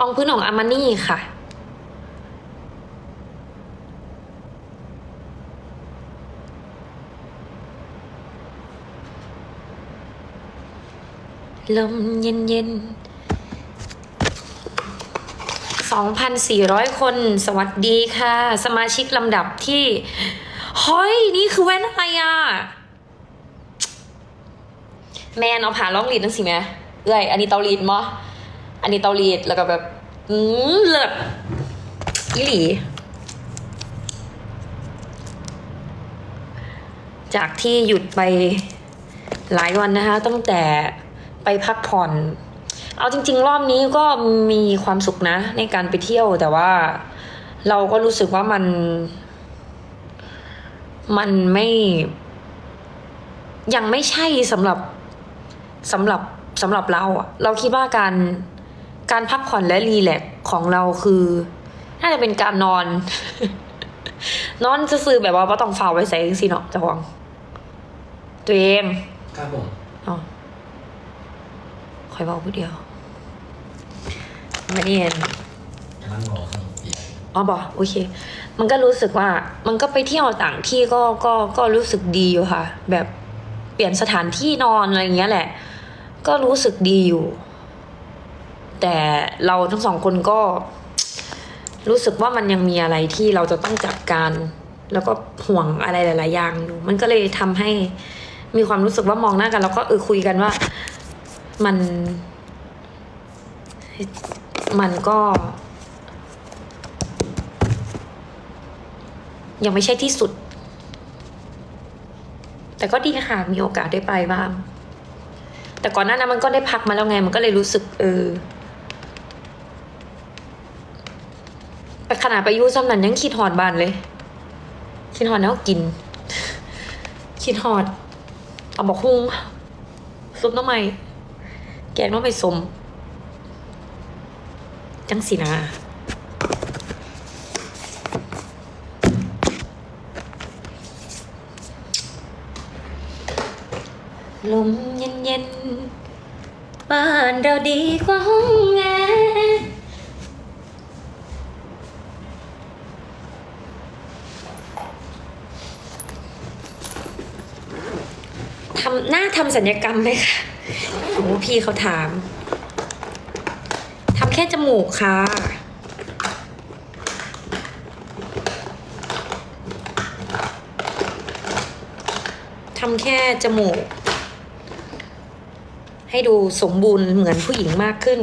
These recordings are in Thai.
รองพื้นของอามานี่ค่ะ ลมเย็นเย็นสองพันสี่ร้อยคน สวัสดีค่ะ สมาชิกลำดับที่เฮ้ย นี่คือแว่นอะไรอะ แมนเอาผ่าล่องลีดนั่งสิแม่เอ้ยอันนี้เตาลีดมะ อันนี้เตาลีดแล้วก็แบบ อืมเลิศอีหลี จากที่หยุดไปหลายวันนะคะ ตั้งแต่ไปพักผ่อน เอาจริง ๆ รอบนี้ก็มีความสุขนะ ในการไปเที่ยวแต่ว่าเราก็รู้สึกว่ามัน มันไม่ ยังไม่ใช่สำหรับสำหรับสำหรับเราอะเราคิดว่าการ การพักผ่อนและรีแลกซ์ของเราคือน่าจะเป็นการนอน นอนจะซื้อๆแบบว่าไ่ต้องเฝ้าไว้ใส่สิเนาะเจะหวงตัวเองครับผมอ๋อคอยบอกผู้เดียวมาเนียนนั่งรอครับพี่อ๋อบอกโอเค มันก็รู้สึกว่า มันก็ไปเที่ยวต่างที่ก็ก็ก็รู้สึกดีอยู่ค่ะ แบบเปลี่ยนสถานที่นอนอะไรอย่างเงี้ยแหละ ก็รู้สึกดีอยู่ แต่เราทั้งสองคนก็ รู้สึกว่ามันยังมีอะไรที่เราจะต้องจัดการ แล้วก็ห่วงอะไรหลาย ๆ อย่างอยู่ มันก็เลยทำให้มีความรู้สึกว่ามองหน้ากัน แล้วก็เออคุยกันว่ามัน มันก็ ยังไม่ใช่ที่สุด แต่ก็ดีค่ะ มีโอกาสได้ไปบ้างแต่ก่อนหน้านั้นมันก็ได้พักมาแล้วไง มันก็เลยรู้สึกเออ ไปขนาดไปยูซ้ำนั้นยังคิดหอดบานเลย คิดหอดแล้วกิน คิดหอด เอาบอกฮุงซุปน้ำไม้แกงน้ำไม้สม จังสินะลมเย็นเย็นๆบ้านเราดีกว่าห้องแอร์ ทำหน้าทำสัญญกรรมไหมคะโอ้พี่เขาถามทำแค่จมูกค่ะ ทำแค่จมูก ให้ดูสมบูรณ์เหมือนผู้หญิงมากขึ้น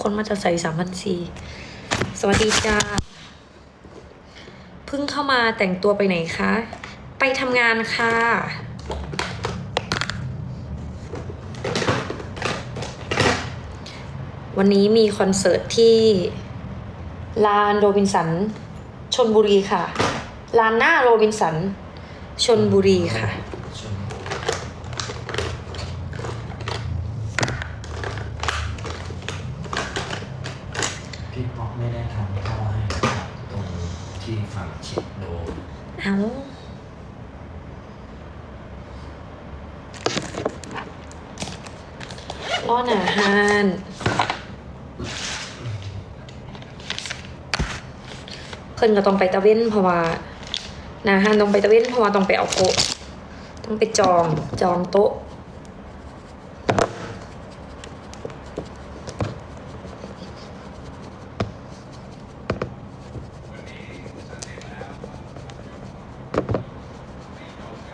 คนมาจะใส่สามพันสี่สวัสดีจ้าเพิ่งเข้ามาแต่งตัวไปไหนคะ ไปทำงานค่ะ วันนี้มีคอนเสิร์ตที่ลานโรบินสันชนบุรีค่ะ ลานหน้าโรบินสันชนบุรีค่ะ ชมพี่ป๊อกไม่ได้ทำท่อให้ครับตรงที่ฝั่งชิดโดม เอาร้อนอาหารเพิ่นก็ต้องไปตะเว้นเพราะว่านาหานต้องไปตะเว้นเพราะว่าต้องไปเอาโต๊ะต้องไปจองจองโต๊ะ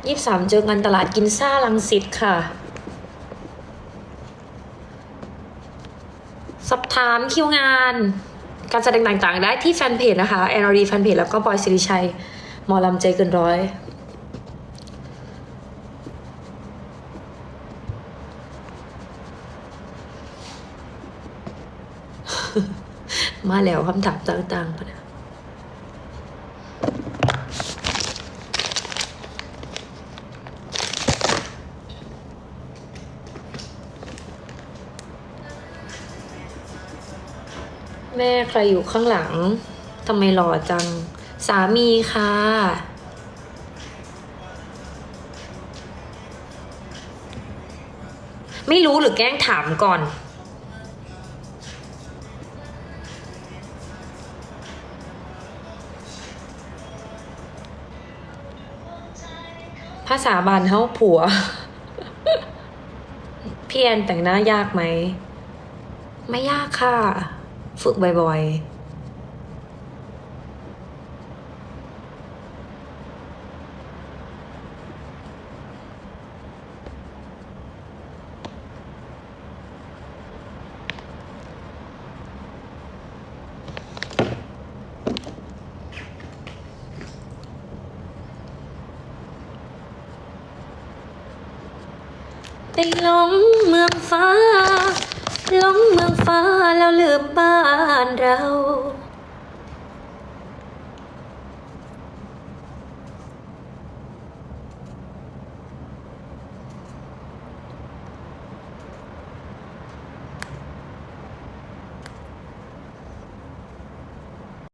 ยี่สามเจอกันตลาดกินซ่าลังสิตค่ะ สอบถามคิวงาน การแสดงต่างๆ ได้ที่แฟนเพจนะคะ NRD แฟนเพจแล้วก็บอยสิริชัยหมอลำใจเกินร้อยมาแล้วคำถามต่างๆปะนะ แม่ใครอยู่ข้างหลังทำไมหล่อจัง สามีค่ะ ไม่รู้หรือแกล้งถามก่อน ภาษาบานเฮาผัว พี่แอนแต่งหน้ายากไหม ไม่ยากค่ะ ฝึกบ่อยๆไหลงเมืองฟ้าแล้วลืมบ้านเรา